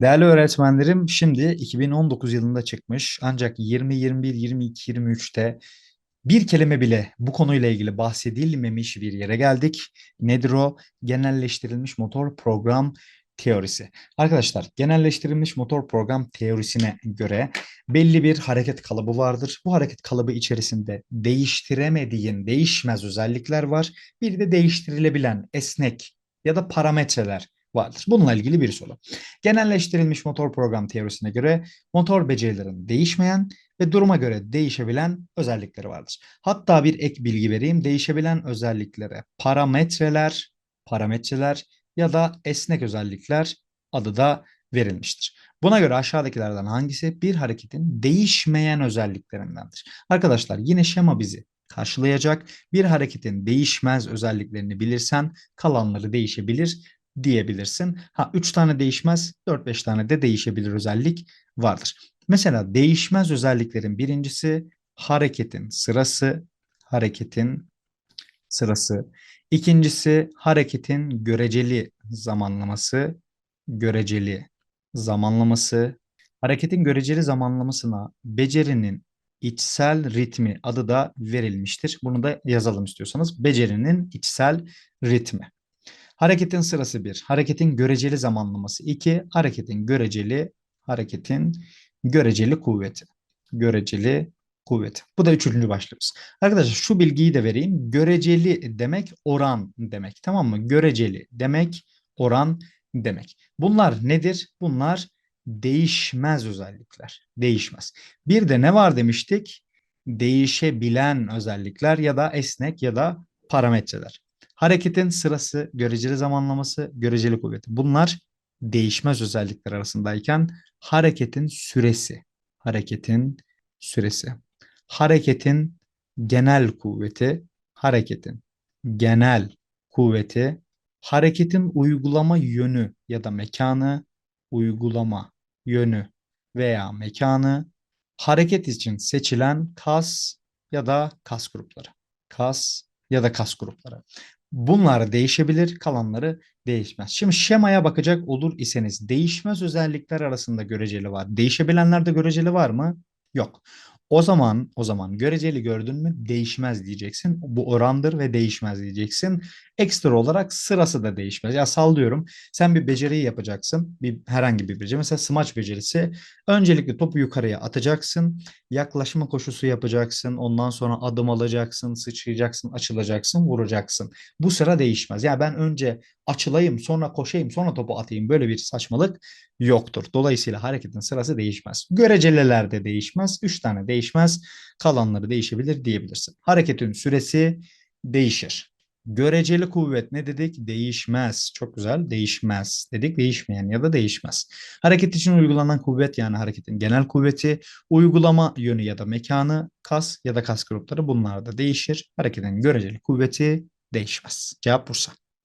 Değerli öğretmenlerim, şimdi 2019 yılında çıkmış ancak 20, 21, 22, 23'te bir kelime bile bu konuyla ilgili bahsedilmemiş bir yere geldik. Nedir o? Genelleştirilmiş motor program teorisi. Arkadaşlar, genelleştirilmiş motor program teorisine göre belli bir hareket kalıbı vardır. Bu hareket kalıbı içerisinde değiştiremediğin değişmez özellikler var. Bir de değiştirilebilen esnek ya da parametreler vardır. Bununla ilgili bir soru. Genelleştirilmiş motor program teorisine göre motor becerilerin değişmeyen ve duruma göre değişebilen özellikleri vardır. Hatta bir ek bilgi vereyim. Değişebilen özelliklere parametreler, parametreler ya da esnek özellikler adı da verilmiştir. Buna göre aşağıdakilerden hangisi bir hareketin değişmeyen özelliklerindendir? Arkadaşlar yine şema bizi karşılayacak. Bir hareketin değişmez özelliklerini bilirsen kalanları değişebilir diyebilirsin. Ha 3 tane değişmez, 4-5 tane de değişebilir özellik vardır. Mesela değişmez özelliklerin birincisi hareketin sırası, hareketin sırası. İkincisi hareketin göreceli zamanlaması, göreceli zamanlaması. Hareketin göreceli zamanlamasına becerinin içsel ritmi adı da verilmiştir. Bunu da yazalım istiyorsanız. Becerinin içsel ritmi. Hareketin sırası bir. Hareketin göreceli zamanlaması iki. Hareketin göreceli hareketin göreceli kuvveti. Göreceli kuvveti. Bu da üçüncü başlığımız. Arkadaşlar şu bilgiyi de vereyim. Göreceli demek oran demek. Tamam mı? Göreceli demek oran demek. Bunlar nedir? Bunlar değişmez özellikler. Değişmez. Bir de ne var demiştik? Değişebilen özellikler ya da esnek ya da parametreler. Hareketin sırası, göreceli zamanlaması, göreceli kuvveti. Bunlar değişmez özellikler arasındayken hareketin süresi, hareketin süresi, hareketin genel kuvveti, hareketin genel kuvveti, hareketin uygulama yönü ya da mekanı, uygulama yönü veya mekanı, hareket için seçilen kas ya da kas grupları. Kas ya da kas grupları. Bunlar değişebilir, kalanları değişmez. Şimdi şemaya bakacak olur iseniz değişmez özellikler arasında göreceli var. Değişebilenlerde göreceli var mı? Yok. O zaman o zaman göreceli gördün mü değişmez diyeceksin. Bu orandır ve değişmez diyeceksin. Ekstra olarak sırası da değişmez. Ya sallıyorum. Sen bir beceriyi yapacaksın. Bir herhangi bir beceri. Mesela smaç becerisi. Öncelikle topu yukarıya atacaksın. Yaklaşma koşusu yapacaksın. Ondan sonra adım alacaksın, sıçrayacaksın, açılacaksın, vuracaksın. Bu sıra değişmez. Ya ben önce açılayım, sonra koşayım, sonra topu atayım. Böyle bir saçmalık yoktur. Dolayısıyla hareketin sırası değişmez. Göreceliler de değişmez. Üç tane değişmez. Kalanları değişebilir diyebilirsin. Hareketin süresi değişir. Göreceli kuvvet ne dedik? Değişmez. Çok güzel. Değişmez dedik. Değişmeyen ya da değişmez. Hareket için uygulanan kuvvet yani hareketin genel kuvveti, uygulama yönü ya da mekanı, kas ya da kas grupları bunlar da değişir. Hareketin göreceli kuvveti değişmez. Cevap Bursa.